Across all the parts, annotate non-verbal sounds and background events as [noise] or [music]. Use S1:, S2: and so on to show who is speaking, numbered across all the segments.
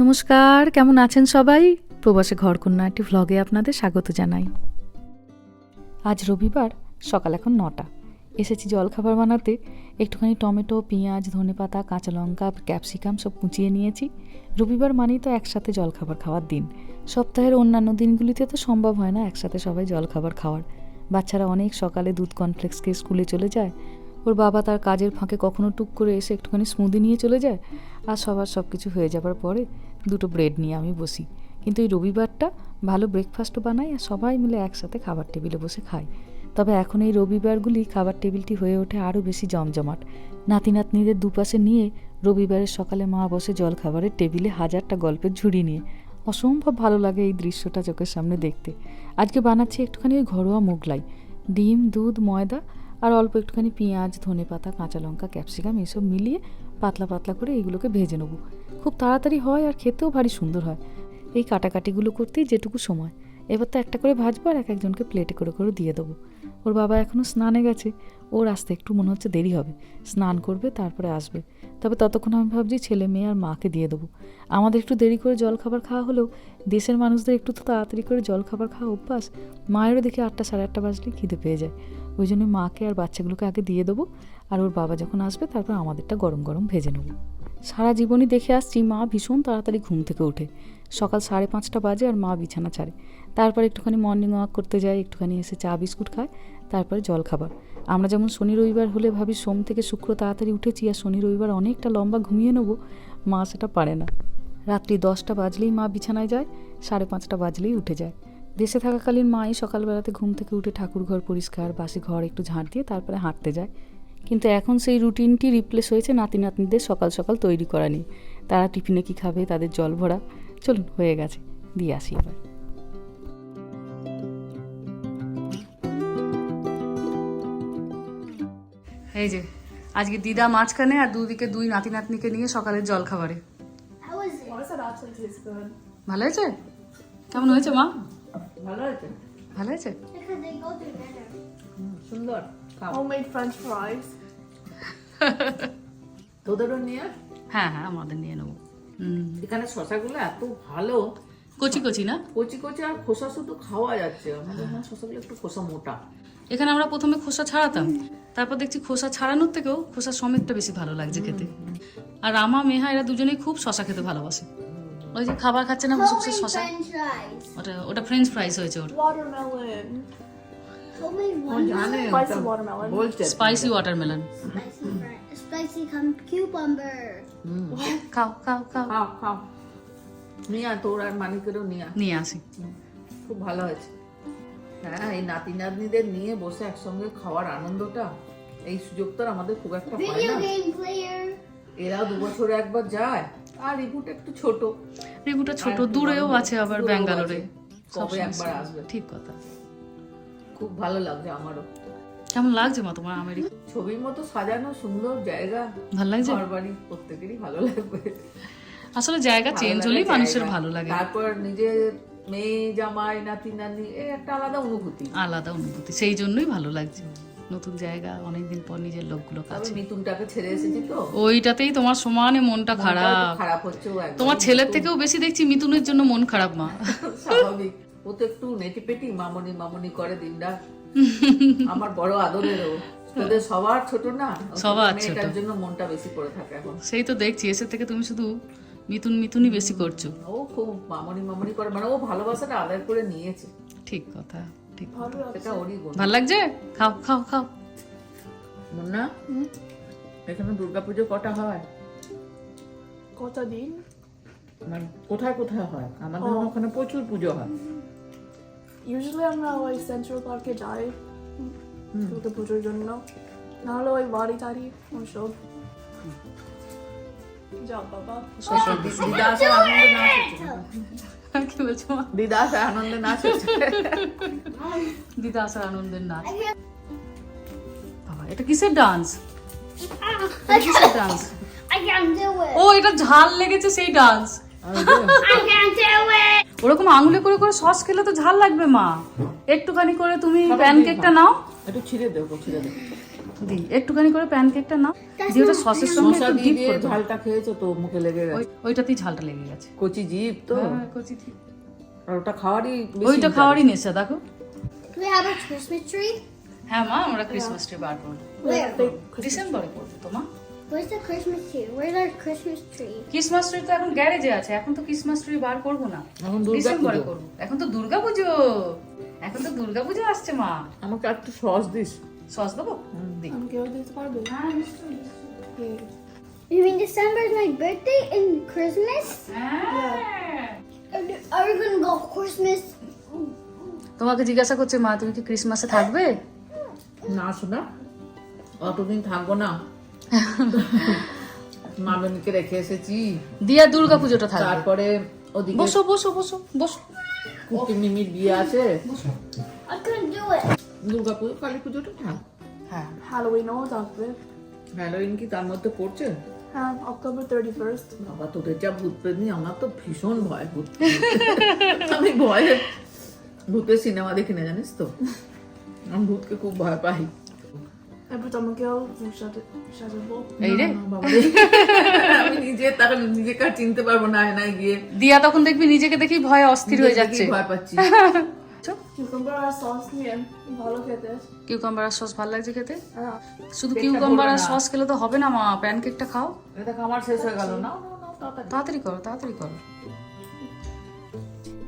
S1: নমস্কার, কেমন আছেন সবাই? প্রবাসে ঘরকন্যা একটি ভ্লগে আপনাদের স্বাগত জানাই। আজ রবিবার, সকাল এখন নটা। এসেছি জলখাবার বানাতে। একটুখানি টমেটো, পেঁয়াজ, ধনেপাতা, কাঁচা লঙ্কা, ক্যাপসিকাম সব কুচিয়ে নিয়েছি। রবিবার মানেই তো একসাথে জলখাবার খাওয়ার দিন। সপ্তাহের অন্যান্য দিনগুলিতে তো সম্ভব হয় না একসাথে সবাই জলখাবার খাওয়ার। বাচ্চারা অনেক সকালে দুধ কনফ্লেক্স খেয়ে স্কুলে চলে যায়। ওর বাবা তার কাজের ফাঁকে কখনো টুক করে এসে একটুখানি স্মুদি নিয়ে চলে যায় আর সবার সব কিছু হয়ে যাবার পরে দুটো ব্রেড নিয়ে আমি বসি। কিন্তু এই রবিবারটা ভালো ব্রেকফাস্টও বানাই আর সবাই মিলে একসাথে খাবার টেবিলে বসে খাই। তবে এখন এই রবিবারগুলি খাবার টেবিলটি হয়ে ওঠে আরও বেশি জমজমাট। নাতি নাতনিদের দুপাশে নিয়ে রবিবারের সকালে মা বসে জল খাবারের টেবিলে হাজারটা গল্পের ঝুড়ি নিয়ে। অসম্ভব ভালো লাগে এই দৃশ্যটা চোখের সামনে দেখতে। আজকে বানাচ্ছি একটুখানি ওই ঘরোয়া মোগলাই। ডিম, দুধ, ময়দা আর অল্প একটুখানি পেঁয়াজ ধনে পাতা কাঁচা লঙ্কা, ক্যাপসিকাম এসব মিলিয়ে পাতলা পাতলা করে এইগুলোকে ভেজে নেব। খুব তাড়াতাড়ি হয় আর খেতেও ভারী সুন্দর হয়। এই কাটাকাটিগুলো করতেই যেটুকু সময়। এবার তো একটা করে ভাজবো আর এক একজনকে প্লেটে করে করে দিয়ে দেবো। ওর বাবা এখনও স্নানে গেছে। ওর আসতে একটু মনে হচ্ছে দেরি হবে। স্নান করবে, তারপরে আসবে। তবে ততক্ষণ আমি ভাবছি ছেলে মেয়ে আর মাকে দিয়ে দেবো। আমাদের একটু দেরি করে জল খাবার খাওয়া হলেও দেশের মানুষদের একটু তো তাড়াতাড়ি করে জল খাবার খাওয়া অভ্যাস। মায়েরও দেখি আটটা সাড়ে আটটা বাজলে খিদে পেয়ে যায়। ওই জন্য মাকে আর বাচ্চাগুলোকে আগে দিয়ে দেবো আর ওর বাবা যখন আসবে তারপর আমাদেরটা গরম গরম ভেজে নেব। সারা জীবনই দেখে আসছি মা ভীষণ তাড়াতাড়ি ঘুম থেকে ওঠে। সকাল সাড়ে পাঁচটা বাজে আর মা বিছানা ছাড়ে। তারপর একটুখানি মর্নিং ওয়াক করতে যায় একটুখানি এসে চা, বিস্কুট খায় তারপরে জল খাবার। আমরা যেমন শনি, রবিবার হলে ভাবি সোম থেকে শুক্র তাড়াতাড়ি উঠেছি আর শনি, রবিবার অনেকটা লম্বা ঘুমিয়ে নেব, মা সেটা পারে না। রাত্রি দশটা বাজলেই মা বিছানায় যায়, সাড়ে পাঁচটা বাজলেই উঠে যায়। দেশে থাকাকালীন মাই সকালবেলাতে ঘুম থেকে উঠে ঠাকুর ঘর পরিষ্কার, বাসি ঘর একটু ঝাঁট দিয়ে তারপরে হাঁটতে যায়। কিন্তু এখন সেই রুটিনটি রিপ্লেস হয়েছে নাতি নাতনিদের সকাল সকাল তৈরি করা নিয়ে। তারা টিফিনে কী খাবে, তাদের জল ভরা, চলুন হয়ে গেছে, দিয়ে আসি এবার। এই যে আজকে দিদা মাঝখানে আর দুদিকে দুই নাতি নাতনিকে নিয়ে সকালের জল খাবারে? ভালো হয়েছে? কেমন হয়েছে মা?
S2: ভালো আছে
S1: ভালো হয়েছে.
S2: সুন্দর। [laughs] তোদেরও নিয়ে
S1: হ্যাঁ হ্যাঁ আমাদের নিয়ে নেব।
S2: এখানে শশাগুলো এত ভালো।
S1: কচি কচি না?
S2: কচি কচি আর খোসা শুধু খাওয়া যাচ্ছে। আমাদের এখানে শশাগুলো একটু খোসা মোটা।
S1: এখানে আমরা প্রথমে খোসা ছাড়াতাম। তারপর দেখছি খোসা ছাড়ানোর থেকেও খোসা সমেতটা বেশি ভালো লাগছে খেতে। আর আমা মেহা এরা দুজনেই খুব শশা খেতে ভালোবাসে। ওই যে খাবার খাচ্ছে না বসে বসে শশা? ওটা ওটা ফ্রেঞ্চ ফ্রাইস হয়েছে ওর। Spicy watermelon
S3: Spicy, cucumber.
S1: খাও খাও খাও
S2: খাও নিয়ে তোর আর মানিকেরও নিয়ে
S1: নিয়ে আসি।
S2: খুব ভালো হয়েছে। হ্যাঁ এই নাতি নাতনিদের নিয়ে বসে একসঙ্গে খাওয়ার আনন্দটা এই সুযোগ তো আর আমাদের খুব একটা হয় না. এরাও দু বছরে একবার যায় আর রিপুট একটু ছোট।
S1: রিগুটা ছোট দূরেও
S2: দূরেও
S1: আছে আবার ব্যাঙ্গালোরে।
S2: কবে একবার আসবে।
S1: ঠিক কথা।
S2: খুব ভালো লাগছে আমারও।
S1: কেমন লাগছে মা তোমার আমেরিকা
S2: ছবির মতো সাজানো সুন্দর জায়গা।
S1: ভালো লাগছে?
S2: ঘর বাড়ি প্রত্যেকেরই ভালো লাগবে।
S1: আসলে জায়গা চেঞ্জ হলেই মানুষের ভালো লাগে।
S2: তারপর নিজের মেয়ে জামাই নাতি নানি একটা আলাদা অনুভূতি।
S1: আলাদা অনুভূতি। সেই জন্যই ভালো লাগছে। নতুন জায়গা অনেকদিন পর নিজের লোকগুলো কাছে।
S2: মিতুনটাকে ছেড়ে এসেছি তো।
S1: ওইটাতেই তোমার সমানে মনটা খারাপ।
S2: খারাপ হচ্ছে
S1: তোমার ছেলের থেকেও বেশি দেখছি মিতুনের জন্য মন খারাপ মা। [laughs]
S2: স্বাভাবিক। ও তো একটু নেটি পেটি মামনি মামনি করে দিনটা [laughs] আমার বড় আদরের তোদের সবার ছোট না?
S1: সবার ছোট।
S2: জন্য মনটা বেশি পড়ে থাকে এখন।
S1: সেই তো দেখছি এসে থেকে তুমি শুধু মিতুন মিথুনই বেশি করছ।
S2: ও খুব মামনি মামনি করে মানে ও ভালোবাসাটা আদায় করে নিয়েছে।
S1: ঠিক কথা ঠিক
S4: like
S2: সেটা ওরই গুণ।
S1: ভালো লাগছে? খাও খাও খাও।
S2: মুন্না এখানে দুর্গাপুজো কটা হয়?
S4: কটা দিন?
S2: মানে কোথায় কোথায় হয়? আমাদের ওখানে প্রচুর পুজো হয়।
S4: ইউজুয়ালি আমরা ওই সেন্ট্রাল পার্কে যাই দুর্গা পুজোর জন্য। নাহলে ওই বাড়ি টাড়ি ওইসব যাও বাবা
S2: দিদা আসার আনন্দে নাচ
S1: কি বলছো
S2: দিদা আসার আনন্দে নাচ
S1: দিদা আসার আনন্দের নাচ। বাবা এটা কিসের ডান্স? কিসের ডান্স. ও এটা ঝাল লেগেছে সেই ডান্স. ওরকম আঙুলে করে করে সস খেলে তো ঝাল লাগবে মা। একটুখানি করে তুমি প্যানকেকটা নাও।
S2: একটু ছিঁড়ে দেবো ছিঁড়ে দেবো।
S1: দিই একটুখানি করে প্যানকেকটা নাও। দিয়ে ওটা সসের সঙ্গে একটু ডিপ করে
S2: ঝালটা খেয়েছো তো মুখে লেগে গেছে।
S1: ওইটাতেই ঝালটা লেগে গেছে।
S2: কচি জিভ তো।
S1: হ্যাঁ, কচি ঠিক।
S2: আর ওটা খাওয়ারই
S1: ওইটা খাওয়ারই নেশা দেখো। হ্যাঁ মা আমরা ক্রিসমাস ট্রি বার করব। ডিসেম্বরে করব তোমা
S3: Where's the Christmas tree? Where's our Christmas tree?
S1: Christmas tree তো এখন গ্যারেজে আছে এখন তো ক্রিসমাস ট্রি বার করব না।
S2: এখন
S1: ডিসেম্বরে। করব। এখন তো দুর্গা পুজো এখন তো দুর্গা পুজো আসছে মা।
S2: আমাকে একটু সস দিস।
S1: সস দেবো
S4: Yeah.
S3: You mean December is my birthday and Christmas?
S1: হ্যাঁ
S3: Are we gonna go Christmas?
S1: তোমাকে জিজ্ঞাসা করছে মা তুমি কি ক্রিসমাসে থাকবে?
S2: না শোনা অতদিন থাকব না। [laughs] মামনিকে রেখে এসেছি।
S1: দিয়া দুর্গা পুজোটা থাকবে।
S2: তারপরে ওদিকে
S1: বসো বসো বসো বসো।
S2: কুটি মিমির বিয়ে আছে।
S3: I couldn't do it.
S2: Durga পুজো কালী পুজোটা
S1: হ্যাঁ
S4: হ্যালোউইনও থাকবে
S2: হ্যালোইন কি তার মধ্যে পড়ছে?
S4: হ্যাঁ অক্টোবর থার্টি ফার্স্ট
S2: বাবা তোদের যা ভূত প্রেমী আমার তো ভীষণ ভয় ভূত আমি ভয়ে ভূতের সিনেমা দেখি না জানিস তো? আমি ভূতকে খুব ভয় পাই।
S4: এবার তোমাকেও সাথে সাজাবো।
S1: এই রে।
S2: বাবা। রে। আমি নিজে তাকে নিজেকে আর চিনতে পারব না আয়নায় গিয়ে।
S1: দিয়া তখন দেখবি নিজেকে দেখি ভয়ে অস্থির হয়ে যাচ্ছে।
S2: ভয় পাচ্ছি।
S4: কিউকাম্বার আর সস নিয়ে ভালো খেতে।
S1: কিউকাম্বার আর সস ভালো লাগছে খেতে?
S4: হ্যাঁ।
S1: শুধু
S2: পেটটা
S1: কিউকাম্বার আর সস খেলে তো হবে না মা। প্যানকেকটা খাও।
S2: এটা আমার শেষ হয়ে গেল না?
S1: তাড়াতাড়ি। করো তাড়াতাড়ি করো।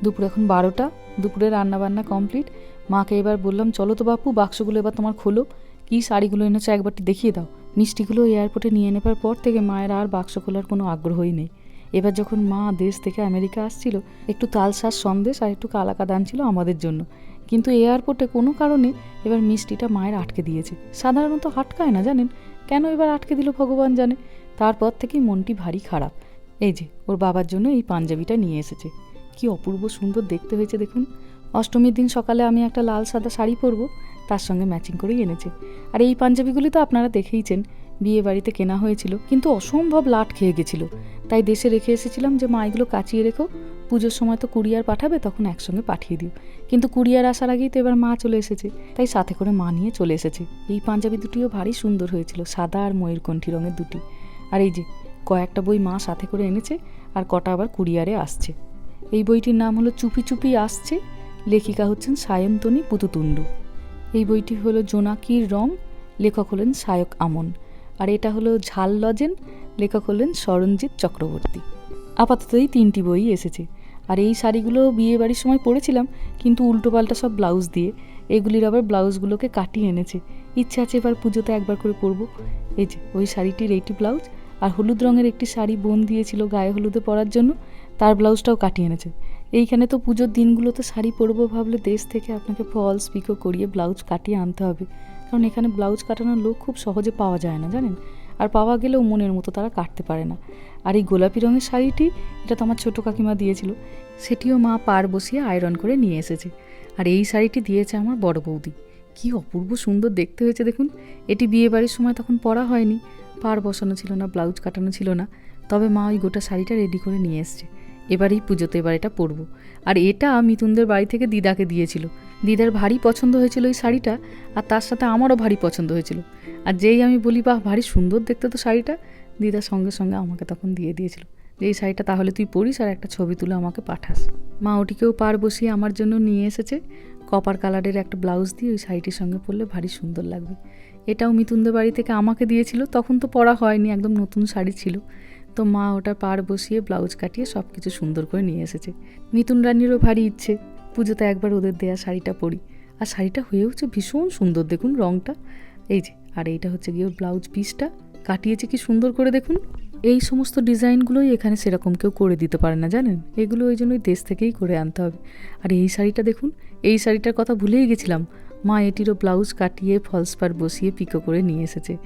S1: দুপুর এখন বারোটা। দুপুরে রান্না বান্না কমপ্লিট। মাকে এবার বললাম চলো তো বাপু বাক্সগুলো এবার তোমার খোলো। কি শাড়িগুলো এনেছো একবারটি দেখিয়ে দাও। মিষ্টিগুলো এয়ারপোর্টে নিয়ে নেবার পর থেকে মায়ের আর বাক্স খোলার কোনো আগ্রহই নেই। এবার যখন মা দেশ থেকে আমেরিকা আসছিল, একটু তালশাস সন্দেশ আর একটু কালাকাদ ছিল আমাদের জন্য। কিন্তু এয়ারপোর্টে কোনো কারণে এবার মিষ্টিটা মায়ের আটকে দিয়েছে। সাধারণত আটকায় না, জানেন? কেন এবার আটকে দিল ভগবান জানে? তারপর থেকেই মনটি ভারী খারাপ। এই যে, ওর বাবার জন্য এই পাঞ্জাবিটা নিয়ে এসেছে। কি অপূর্ব সুন্দর দেখতে হয়েছে, দেখুন। অষ্টমীর দিন সকালে আমি একটা লাল সাদা শাড়ি পরবো, তার সঙ্গে ম্যাচিং করেই এনেছে। আর এই পাঞ্জাবিগুলি তো আপনারা দেখেইছেন। বিয়ে বাড়িতে কেনা হয়েছিল, কিন্তু অসম্ভব লাট খেয়ে গেছিল। তাই দেশে রেখে এসেছিলাম যে, মা, এগুলো কাচিয়ে রেখো। পুজোর সময় তো কুরিয়ার পাঠাবে, তখন একসঙ্গে পাঠিয়ে দিও। কিন্তু কুরিয়ার আসার আগেই তো এবার মা চলে এসেছে। তাই সাথে করে মা নিয়ে চলে এসেছে। এই পাঞ্জাবি দুটিও ভারী সুন্দর হয়েছিল, সাদা আর ময়ূরকণ্ঠী রঙের দুটি। আর এই যে, কয়েকটা বই মা সাথে করে এনেছে, আর কটা আবার কুরিয়ারে আসছে। এই বইটির নাম হলো চুপি চুপি আসছে লেখিকা হচ্ছেন সায়ন্তনী পুতুতুন্ডু। এই বইটি হলো জোনাকির রং, লেখক হলেন সায়ক আমন। আর এটা হলো ঝাল লজেন, লেখক হলেন সরঞ্জিৎ চক্রবর্তী। আপাতত এই তিনটি বই এসেছে। আর এই শাড়িগুলো বিয়ে বাড়ির সময় পরেছিলাম, কিন্তু উল্টোপাল্টা সব ব্লাউজ দিয়ে। এগুলির আবার ব্লাউজগুলোকে কাটিয়ে এনেছে। ইচ্ছে আছে এবার পুজোতে একবার করে পরবো। এই যে, ওই শাড়িটির এইটি ব্লাউজ। আর হলুদ রঙের একটি শাড়ি বোন দিয়েছিল গায়ে হলুদে পরার জন্য, তার ব্লাউজটাও কাটিয়ে এনেছে। এইখানে তো পুজোর দিনগুলোতে শাড়ি পরবো ভাবলে দেশ থেকে আপনাকে ফলস পিকো করিয়ে ব্লাউজ কাটিয়ে আনতে হবে। কারণ এখানে ব্লাউজ কাটানোর লোক খুব সহজে পাওয়া যায় না, জানেন? আর পাওয়া গেলেও মনের মতো তারা কাটতে পারে না। আর এই গোলাপি রঙের শাড়িটি, এটা তো আমার ছোটো কাকিমা দিয়েছিল, সেটিও মা পার বসিয়ে আয়রন করে নিয়ে এসেছে। আর এই শাড়িটি দিয়েছে আমার বড় বৌদি। কি অপূর্ব সুন্দর দেখতে হয়েছে দেখুন। এটি বিয়ে বাড়ির সময় তখন পরা হয়নি। পার বসানো ছিল না ব্লাউজ কাটানো ছিল না। তবে মা ওই গোটা শাড়িটা রেডি করে নিয়ে এসছে। এবার এই পুজোতে, এবার এটা পরবো। আর এটা মিথুনদের বাড়ি থেকে দিদাকে দিয়েছিল। দিদার ভারী পছন্দ হয়েছিল এই শাড়িটা, আর তার সাথে আমারও ভারী পছন্দ হয়েছিল। আর যেই আমি বলি, বাহ, ভারী সুন্দর দেখতে তো শাড়িটা দিদার সঙ্গে সঙ্গে আমাকে তখন দিয়ে দিয়েছিল। যে এই শাড়িটা তাহলে তুই পরিস আর একটা ছবি তুলে আমাকে পাঠাস। মা ওটিকেও পার বসিয়ে আমার জন্য নিয়ে এসেছে। কপার কালারের একটা ব্লাউজ দিয়ে ওই শাড়িটির সঙ্গে পরলে ভারী সুন্দর লাগবে। এটাও মিতুনদের বাড়ি থেকে আমাকে দিয়েছিল, তখন তো পরা হয়নি, একদম নতুন শাড়ি ছিল। তো মা ওটা পার বসিয়ে ব্লাউজ কাটিয়ে সব কিছু সুন্দর করে নিয়ে এসেছে। মিথুন রানীরও ভারী ইচ্ছে। পুজোতে একবার ওদের দেয়া শাড়িটা পরি। আর শাড়িটা হয়ে হয়েওছে ভীষণ সুন্দর, দেখুন রঙটা এই যে, আর এইটা হচ্ছে গিয়ে ওর ব্লাউজ পিসটা। কাটিয়েছে কি সুন্দর করে, দেখুন। এই সমস্ত ডিজাইনগুলোই এখানে সেরকম কেউ করে দিতে পারে না, জানেন? এগুলো ওই জন্যই দেশ থেকেই করে আনতে হবে। আর এই শাড়িটা, দেখুন, এই শাড়িটার কথা ভুলেই গেছিলাম। মা এটিরও ব্লাউজ কাটিয়ে ফলস পার বসিয়ে পিকো করে নিয়ে এসেছে।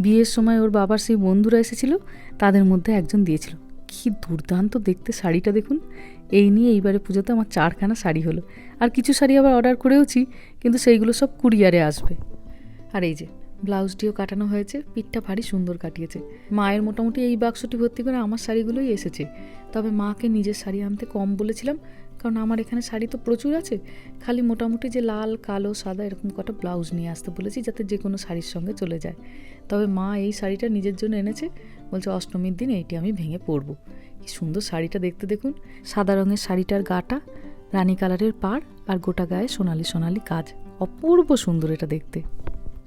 S1: বিয়ের সময় ওর বাবার সেই বন্ধুরা এসেছিল, তাদের মধ্যে একজন দিয়েছিল। কি দুর্দান্ত দেখতে শাড়িটা দেখুন। এই নিয়ে এইবারে পুজোতে আমার চারখানা শাড়ি হলো। আর কিছু শাড়ি আবার অর্ডার করেওছি, কিন্তু সেইগুলো সব কুরিয়ারে আসবে। আর এই যে ব্লাউজটিও কাটানো হয়েছে, পিঠটা ভারী সুন্দর কাটিয়েছে। মায়ের মোটামুটি এই বাক্সটি ভর্তি করে আমার শাড়িগুলোই এসেছে। তবে মাকে নিজের শাড়ি আনতে কম বলেছিলাম কারণ আমার এখানে শাড়ি তো প্রচুর আছে। খালি মোটামুটি যে লাল, কালো, সাদা এরকম কটা ব্লাউজ নিয়ে আসতে বলেছি যাতে যে কোনো শাড়ির সঙ্গে চলে যায়। তবে মা এই শাড়িটা নিজের জন্য এনেছে। বলছে, অষ্টমীর দিন এইটি আমি ভেঙে পরবো। কি সুন্দর শাড়িটা দেখতে দেখুন। সাদা রঙের শাড়িটার গাটা, রানী কালারের পাড় আর গোটা গায়ে সোনালি সোনালি কাজ। অপূর্ব সুন্দর এটা দেখতে।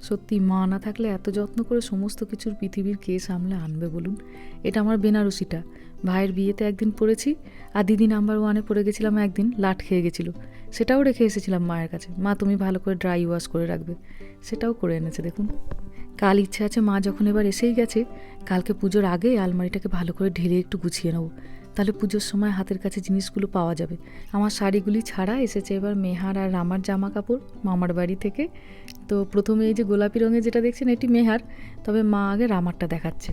S1: সত্যি মা না থাকলে এত যত্ন করে সমস্ত কিছুর পৃথিবীর কে সামলে আনবে বলুন? এটা আমার বেনারসিটা। ভাইয়ের বিয়েতে একদিন পড়েছি আর দিদি নাম্বার ওয়ানে পড়ে গেছিলাম একদিন, লাট খেয়ে গেছিল। সেটাও রেখে এসেছিলাম মায়ের কাছে। মা তুমি ভালো করে ড্রাই ওয়াশ করে রাখবে। সেটাও করে এনেছে, দেখুন। কাল ইচ্ছে আছে মা যখন এবার এসেই গেছে, কালকে পুজোর আগে আলমারিটাকে ভালো করে ঢেলে একটু গুছিয়ে নেব। তাহলে পুজোর সময় হাতের কাছে জিনিসগুলো পাওয়া যাবে। আমার শাড়িগুলি ছাড়া এসেছে এবার মেহার আর রামার জামা কাপড় মামার বাড়ি থেকে। তো প্রথমে এই যে গোলাপি রঙের যেটা দেখছেন, এটি মেহার। তবে মা আগে রামারটা দেখাচ্ছে।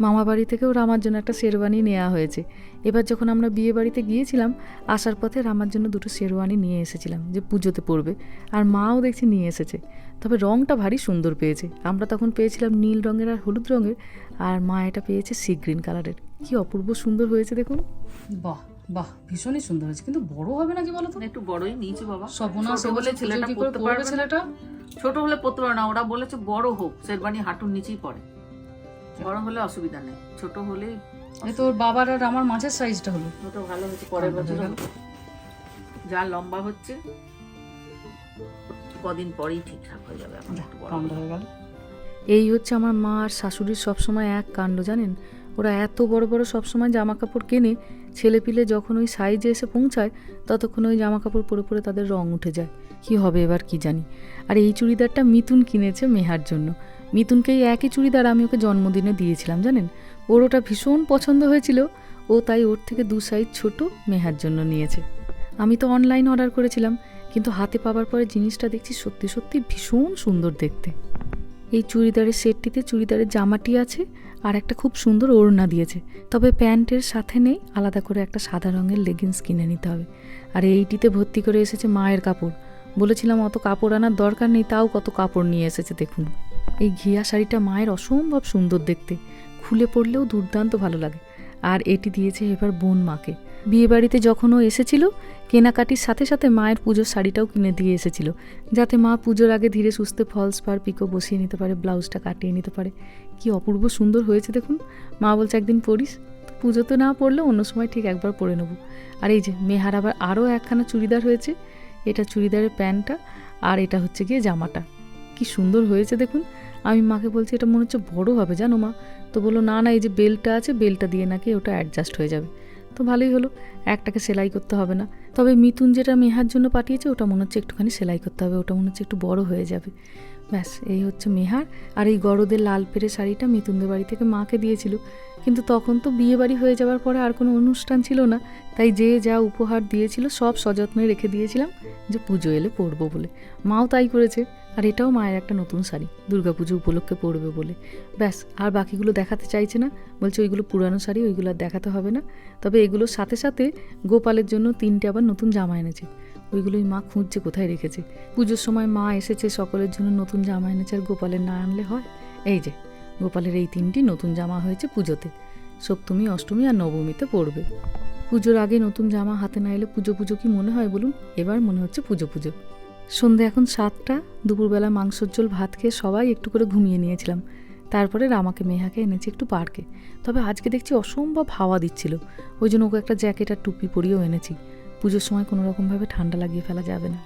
S1: মামা বাড়ি থেকেও রামার জন্য একটা শেরওয়ানি নেওয়া হয়েছে। এবার যখন আমরা বিয়ে বাড়িতে গিয়েছিলাম আসার পথে রামার জন্য দুটো শেরওয়ানি নিয়ে এসেছিলাম যে পুজোতে পড়বে। আর মাও দেখছি নিয়ে এসেছে। তবে রঙটা ভারী সুন্দর পেয়েছে। আমরা তখন পেয়েছিলাম নীল রঙের আর হলুদ রঙের আর মা এটা পেয়েছে সি গ্রিন কালারের। কি অপূর্ব সুন্দর হয়েছে দেখুন।
S5: বাহ বাহ ভীষণই সুন্দর হয়েছে। কিন্তু বড় হবে নাকি বলো তো?
S2: একটু বড়ই নিয়েছে বাবা।
S5: সর্বনাশ
S2: ছোট হলে ছেলেটা
S5: কি
S2: পড়তে পারবে
S5: ছেলেটা?
S2: ছোট হলে পড়তে পারে না। ওরা বলেছে বড় হোক শেরবানি হাঁটুর নিচেই পড়ে। বড় হলে অসুবিধা নেই ছোট হলেই
S5: এই তো ওর বাবার আর আমার মাঝের সাইজটা হলো।
S2: ওটা ভালো হচ্ছে পরের বছর। যা লম্বা হচ্ছে কদিন পরেই ঠিকঠাক হয়ে যাবে এখন একটু বড়
S5: হয়ে গেল।
S1: এই হচ্ছে আমার মা আর শাশুড়ির সবসময় এক কাণ্ড জানেন? ওরা এত বড় বড় সবসময় জামা কাপড় কেনে ছেলে পিলে যখন ওই সাইজে এসে পৌঁছায় ততক্ষণ ওই জামা কাপড় পরে পরে তাদের রং উঠে যায়। কি হবে এবার কি জানি। আর এই চুড়িদারটা মিথুন কিনেছে মেহার জন্য। মিথুনকে এই একই চুড়িদার আমি ওকে জন্মদিনে দিয়েছিলাম, জানেন? ওর ওটা ভীষণ পছন্দ হয়েছিল। ও তাই ওর থেকে দু সাইজ ছোট মেহার জন্য নিয়েছে। আমি তো অনলাইন অর্ডার করেছিলাম, কিন্তু হাতে পাওয়ার পরে জিনিসটা দেখছি সত্যি সত্যি ভীষণ সুন্দর দেখতে। এই চুড়িদারের সেটটিতে চুড়িদারের জামাটি আছে আর একটা খুব সুন্দর ওড়না দিয়েছে। তবে প্যান্টের সাথে নেই, আলাদা করে একটা সাদা রঙের লেগিংস কিনে নিতে হবে। আর এইটিতে ভর্তি করে এসেছে মায়ের কাপড়। বলেছিলাম অত কাপড় আনার দরকার নেই, তাও কত কাপড় নিয়ে এসেছে, দেখুন। এই ঘিয়া শাড়িটা মায়ের অসম্ভব সুন্দর দেখতে। খুলে পড়লেও দুর্দান্ত ভালো লাগে। আর এটি দিয়েছে এবার বোন মাকে। বিয়ে বাড়িতে যখন ও এসেছিল, কেনাকাটির সাথে সাথে মায়ের পুজোর শাড়িটাও কিনে দিয়ে এসেছিল। যাতে মা পুজোর আগে ধীরে সুস্থে ফলস পার পিকো বসিয়ে নিতে পারে, ব্লাউজটা কাটিয়ে নিতে পারে। কি অপূর্ব সুন্দর হয়েছে, দেখুন। মা বলছে, একদিন পরিস, পুজোতে না পড়লেও অন্য সময় ঠিক একবার পরে নেব। আর এই যে, মেহার আবার আরও একখানা চুড়িদার হয়েছে। এটা চুড়িদারের প্যান্টটা আর এটা হচ্ছে গিয়ে জামাটা। কি সুন্দর হয়েছে দেখুন। আমি মাকে বলছি, এটা মনে হচ্ছে বড়ো হবে, জানো মা? তো বলল, না না, এই যে বেলটা আছে বেলটা দিয়ে নাকি ওটা অ্যাডজাস্ট হয়ে যাবে। তো ভালোই হলো, একটাকে সেলাই করতে হবে না। তবে মিথুন যেটা মেহার জন্য পাঠিয়েছে, ওটা মনে হচ্ছে একটুখানি সেলাই করতে হবে, ওটা মনে হচ্ছে একটু বড় হয়ে যাবে। ব্যাস, এই হচ্ছে মেহার। আর এই গরদের লাল পেরে শাড়িটা মিতুনদের বাড়ি থেকে মাকে দিয়েছিল। কিন্তু তখন তো বিয়ে বাড়ি হয়ে যাওয়ার পরে আর কোনো অনুষ্ঠান ছিল না। তাই যে যা উপহার দিয়েছিল সব সযত্নে রেখে দিয়েছিলাম যে পুজো এলে পরবো বলে। মাও তাই করেছে। আর এটাও মায়ের একটা নতুন শাড়ি, দুর্গাপুজো উপলক্ষে পরবে বলে। ব্যাস, আর বাকিগুলো দেখাতে চাইছে না। বলছে ওইগুলো পুরানো শাড়ি, ওইগুলো আর দেখাতে হবে না। তবে এগুলোর সাথে সাথে গোপালের জন্য তিনটে আবার নতুন জামা এনেছে। ওইগুলোই মা খুঁজছে, কোথায় রেখেছে। পুজোর সময় মা এসেছে সকলের জন্য নতুন জামা এনেছে, আর গোপালের না আনলে হয়? এই যে, গোপালের এই তিনটি নতুন জামা হয়েছে পুজোতে। সপ্তমী, অষ্টমী আর নবমীতে পড়বে। পুজোর আগে নতুন জামা হাতে না এলে পুজো পুজো কি মনে হয় বলুন? এবার মনে হচ্ছে পুজো পুজো। সন্ধে এখন সাতটা, দুপুরবেলা মাংসর ঝোল, ভাত খেয়ে সবাই একটু করে ঘুমিয়ে নিয়েছিলাম। তারপরে রামাকে, মেহাকে এনেছি একটু পার্কে। তবে আজকে দেখছি অসম্ভব হাওয়া দিচ্ছিল। ওই জন্য ওকে একটা জ্যাকেট আর টুপি পরিয়েও এনেছি। পুজোর সময় কোনো রকমভাবে ঠান্ডা লাগিয়ে ফেলা যাবে না।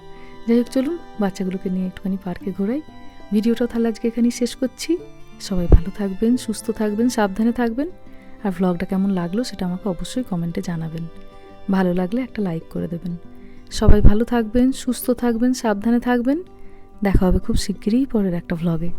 S1: যাই হোক, চলুন বাচ্চাগুলোকে নিয়ে একটুখানি পার্কে ঘোরাই। ভিডিওটা তাহলে আজকে এখানেই শেষ করছি। সবাই ভালো থাকবেন, সুস্থ থাকবেন, সাবধানে থাকবেন। আর ভ্লগটা কেমন লাগল সেটা আমাকে অবশ্যই কমেন্টে জানাবেন। ভালো লাগলে একটা লাইক করে দেবেন। সবাই ভালো থাকবেন, সুস্থ থাকবেন, সাবধানে থাকবেন। দেখা হবে খুব শিগগিরই পরের একটা ভ্লগে